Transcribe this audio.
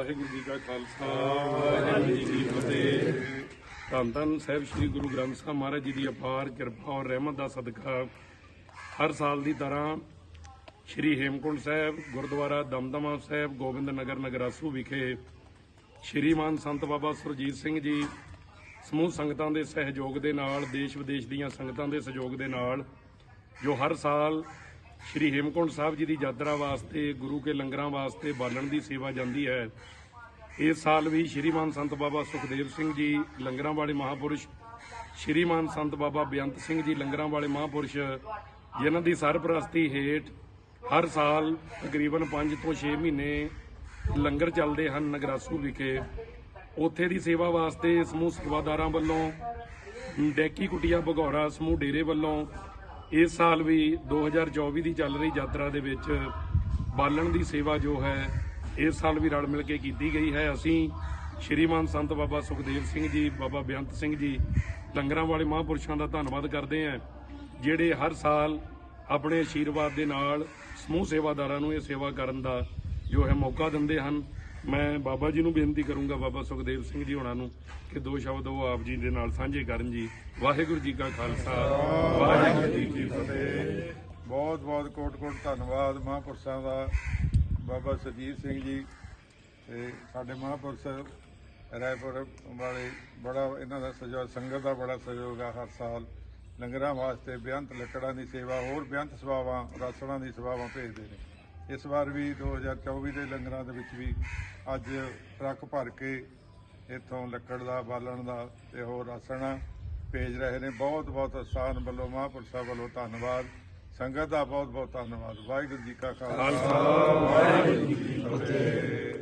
ਵਾਹਿਗੁਰੂ ਜੀ ਕਾ ਖਾਲਸਾ ਵਾਹਿਗੁਰੂ ਜੀ ਕੀ ਫਤਿਹ। ਧੰਨ ਧੰਨ ਸਾਹਿਬ ਸ੍ਰੀ ਗੁਰੂ ਗ੍ਰੰਥ ਸਾਹਿਬ ਮਹਾਰਾਜ ਜੀ ਦੀ ਅਪਾਰ ਕਿਰਪਾ ਔਰ ਰਹਿਮਤ ਦਾ ਸਦਕਾ। ਹਰ ਸਾਲ ਦੀ ਤਰ੍ਹਾਂ ਸ੍ਰੀ ਹੇਮਕੁੰਟ ਸਾਹਿਬ ਗੁਰਦੁਆਰਾ ਦਮਦਮਾ ਸਾਹਿਬ ਗੋਬਿੰਦ ਨਗਰ ਨਗਰਾਸੂ ਵਿਖੇ ਸ਼੍ਰੀਮਾਨ ਸੰਤ ਬਾਬਾ ਸੁਰਜੀਤ ਸਿੰਘ ਜੀ ਸਮੂਹ ਸੰਗਤਾਂ ਦੇ ਸਹਿਯੋਗ ਦੇ ਨਾਲ ਦੇਸ਼ ਵਿਦੇਸ਼ ਦੀਆਂ ਸੰਗਤਾਂ ਦੇ ਸਹਿਯੋਗ ਦੇ ਨਾਲ ਜੋ ਹਰ ਸਾਲ ਸ਼੍ਰੀ ਹੇਮਕੁੰਟ ਸਾਹਿਬ ਜੀ ਦੀ ਯਾਤਰਾ ਵਾਸਤੇ, ਗੁਰੂ ਕੇ ਲੰਗਰਾਂ ਵਾਸਤੇ ਬਾਲਣ ਦੀ ਸੇਵਾ ਜਾਂਦੀ ਹੈ। ਇਸ ਸਾਲ ਵੀ ਸ਼੍ਰੀਮਾਨ ਸੰਤ ਬਾਬਾ ਸੁਖਦੇਵ ਸਿੰਘ ਜੀ ਲੰਗਰਾਂ ਵਾਲੇ ਮਹਾਪੁਰਸ਼, ਸ਼੍ਰੀਮਾਨ ਸੰਤ ਬਾਬਾ ਬੇਅੰਤ ਸਿੰਘ ਜੀ ਲੰਗਰਾਂ ਵਾਲੇ ਮਹਾਪੁਰਸ਼, ਜਿਨ੍ਹਾਂ ਦੀ ਸਰਪ੍ਰਸਤੀ ਹੇਠ ਹਰ ਸਾਲ ਤਕਰੀਬਨ 5 ਤੋਂ 6 ਮਹੀਨੇ ਲੰਗਰ ਚੱਲਦੇ ਹਨ ਨਗਰਾਸੂ ਵਿਖੇ। ਉੱਥੇ ਦੀ ਸੇਵਾ ਵਾਸਤੇ ਸਮੂਹ ਸੇਵਾਦਾਰਾਂ ਵੱਲੋਂ, ਡੈਕੀ ਕੁਟੀਆ ਬਗੌਰਾ ਸਮੂਹ ਡੇਰੇ ਵੱਲੋਂ ਇਸ ਸਾਲ ਵੀ 2024 ਦੀ ਚੱਲ ਰਹੀ ਯਾਤਰਾ ਦੇ ਵਿੱਚ ਬਾਲਣ ਦੀ ਸੇਵਾ ਜੋ ਹੈ, ਇਸ ਸਾਲ ਵੀ ਰਲ ਮਿਲ ਕੇ ਕੀਤੀ ਗਈ ਹੈ। ਅਸੀਂ ਸ਼੍ਰੀਮਾਨ ਸੰਤ ਬਾਬਾ ਸੁਖਦੇਵ ਸਿੰਘ ਜੀ, ਬਾਬਾ ਬੇਅੰਤ ਸਿੰਘ ਜੀ, ਲੰਗਰਾਂ ਵਾਲੇ ਮਹਾਂਪੁਰਸ਼ਾਂ ਦਾ ਧੰਨਵਾਦ ਕਰਦੇ ਹਾਂ, ਜਿਹੜੇ ਹਰ ਸਾਲ ਆਪਣੇ ਆਸ਼ੀਰਵਾਦ ਦੇ ਨਾਲ ਸਮੂਹ ਸੇਵਾਦਾਰਾਂ ਨੂੰ ਇਹ ਸੇਵਾ ਕਰਨ ਦਾ ਜੋ ਹੈ ਮੌਕਾ ਦਿੰਦੇ ਹਨ। ਮੈਂ ਬਾਬਾ ਜੀ ਨੂੰ ਬੇਨਤੀ ਕਰੂੰਗਾ, ਬਾਬਾ ਸੁਖਦੇਵ ਸਿੰਘ ਜੀ ਹੋਣਾ ਨੂੰ, ਕਿ ਦੋ ਸ਼ਬਦ ਉਹ ਆਪ ਜੀ ਦੇ ਨਾਲ ਸਾਂਝੇ ਕਰਨ ਜੀ। ਵਾਹਿਗੁਰੂ ਜੀ ਕਾ ਖਾਲਸਾ ਜੀ ਕੀ ਫਤਿਹ। ਬਹੁਤ ਬਹੁਤ ਕੋਟ ਕੋਟ ਧੰਨਵਾਦ ਮਹਾਂਪੁਰਸ਼ਾਂ ਦਾ, ਬਾਬਾ ਸਰਜੀਤ ਸਿੰਘ ਜੀ ਤੇ ਸਾਡੇ ਮਹਾਂਪੁਰਸ਼ ਰਾਏਪੁਰ ਵਾਲੇ ਬੜਾ ਇਹਨਾਂ ਦਾ ਸਹਿਯੋਗ, ਸੰਗਤ ਦਾ ਬੜਾ ਸਹਿਯੋਗ ਆ ਹਰ ਸਾਲ। ਲੰਗਰਾਂ ਵਾਸਤੇ ਬੇਅੰਤ ਲੱਕੜਾਂ ਦੀ ਸੇਵਾ, ਹੋਰ ਬੇਅੰਤ ਸੇਵਾਵਾਂ ਰਾਸਣਾਂ ਦੀ ਸੇਵਾਵਾਂ ਭੇਜਦੇ ਨੇ। ਇਸ ਵਾਰ ਵੀ 2024 ਦੇ ਲੰਗਰਾਂ ਦੇ ਵਿੱਚ ਵੀ ਅੱਜ ਟਰੱਕ ਭਰ ਕੇ ਇੱਥੋਂ ਲੱਕੜ ਦਾ, ਬਾਲਣ ਦਾ ਤੇ ਹੋਰ ਰਾਸਣ ਭੇਜ ਰਹੇ ਨੇ। ਬਹੁਤ ਬਹੁਤ ਅਸਥਾਨ ਵੱਲੋਂ ਮਹਾਂਪੁਰਸ਼ਾਂ ਵੱਲੋਂ ਧੰਨਵਾਦ। ਸੰਗਤ ਦਾ ਬਹੁਤ ਬਹੁਤ ਧੰਨਵਾਦ। ਵਾਹਿਗੁਰੂ ਜੀ ਕਾ ਖਾਲਸਾ। ਵਾਹਿਗੁਰੂ ਜੀ ਕੀ ਫਤਿਹ।